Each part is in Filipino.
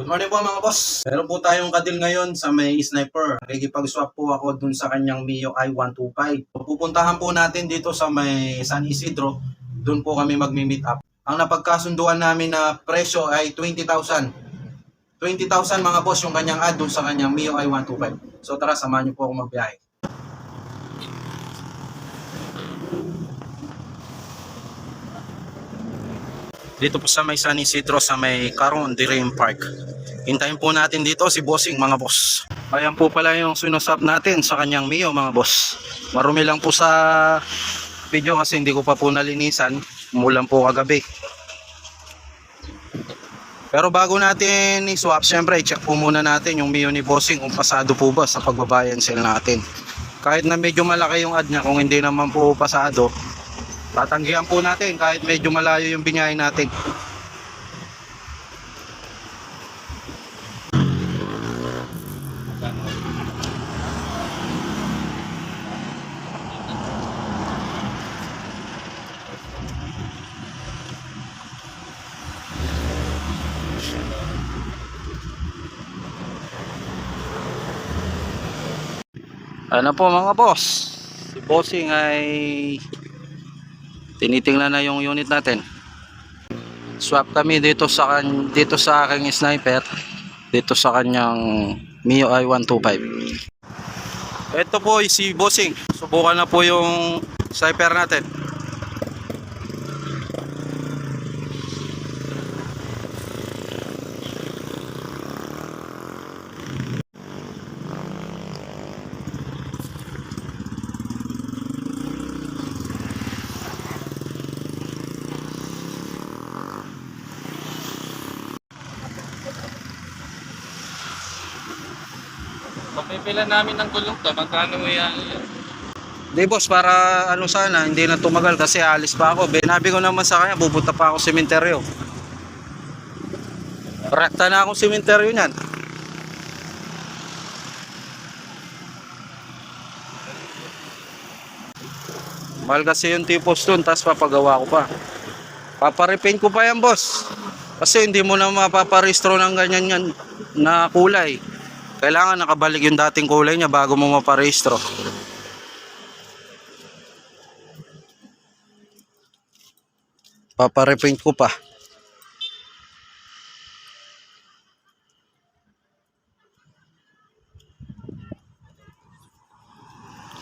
Good morning po mga boss. Meron po tayong kadil ngayon sa may sniper. Nakikipag-swap po ako dun sa kanyang Mio i125. Pupuntahan po natin dito sa may San Isidro. Dun po kami magmi-meet up. Ang napagkasunduan namin na presyo ay 20,000. 20,000 mga boss yung kanyang ad dun sa kanyang Mio i125. So tara, samahan niyo po ako magbiyahe. Dito po sa may San Isidro sa may Caron Dream Park. Hintayin po natin dito si Bossing mga boss. Ayan po pala yung sinusap natin sa kanyang Mio mga boss. Marumi lang po sa video kasi hindi ko pa po nalinisan. Mulan po kagabi. Pero bago natin i-swap, syempre i-check po muna natin yung Mio ni Bossing kung pasado po ba sa pagbabayan sale natin. Kahit na medyo malaki yung ad niya, kung hindi naman po pasado, tatanggihan po natin kahit medyo malayo yung binyahe natin. Ano po mga boss? Si Bossing ay tinitingnan na yung unit natin. Swap kami dito sa kan dito sa aking sniper dito sa kanyang Mio i125. Ito po si Bossing. Subukan na po yung sniper natin. Papipila namin ng gulong to, magkano yan? Di boss, para ano sana, hindi na tumagal kasi alis pa ako. Binabi ko naman sa kanya, pupunta pa ako sementeryo. Rekta na akong sementeryo niyan. Mahal kasi yung tipos dun, tapos papagawa ko pa. Paparepaint ko pa yan, boss. Kasi hindi mo na mapaparestro ng ganyan yan na kulay. Kailangan nakabalik yung dating kulay niya bago mo maparehistro. Paparepaint ko pa.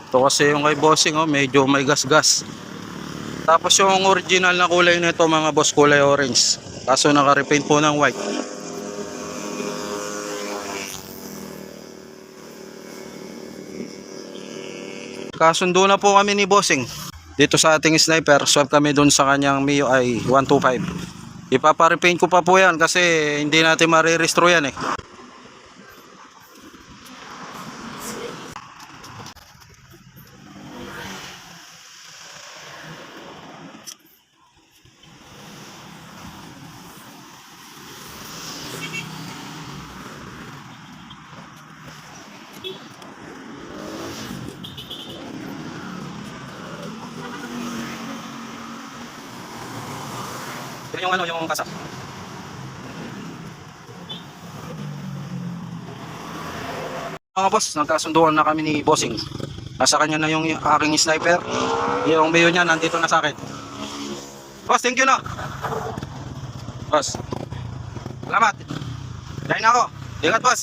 Ito kasi yung kay bossing oh, medyo may gas-gas. Tapos yung original na kulay nito mga boss kulay orange. Kaso naka-repaint po ng white. Kasundo na po kami ni bossing. Dito sa ating sniper, swap kami dun sa kanyang Mio i 125. Ipaparepaint ko pa po yan kasi hindi natin marirestro yan eh. Yan yung ano, yung kasa. Mga boss, nagkasunduan na kami ni Bossing. Nasa kanya na yung aking sniper. Yung mayo niya nandito na sa akin. Boss, thank you na. Boss. Salamat. Dahil na ako. Ingat boss.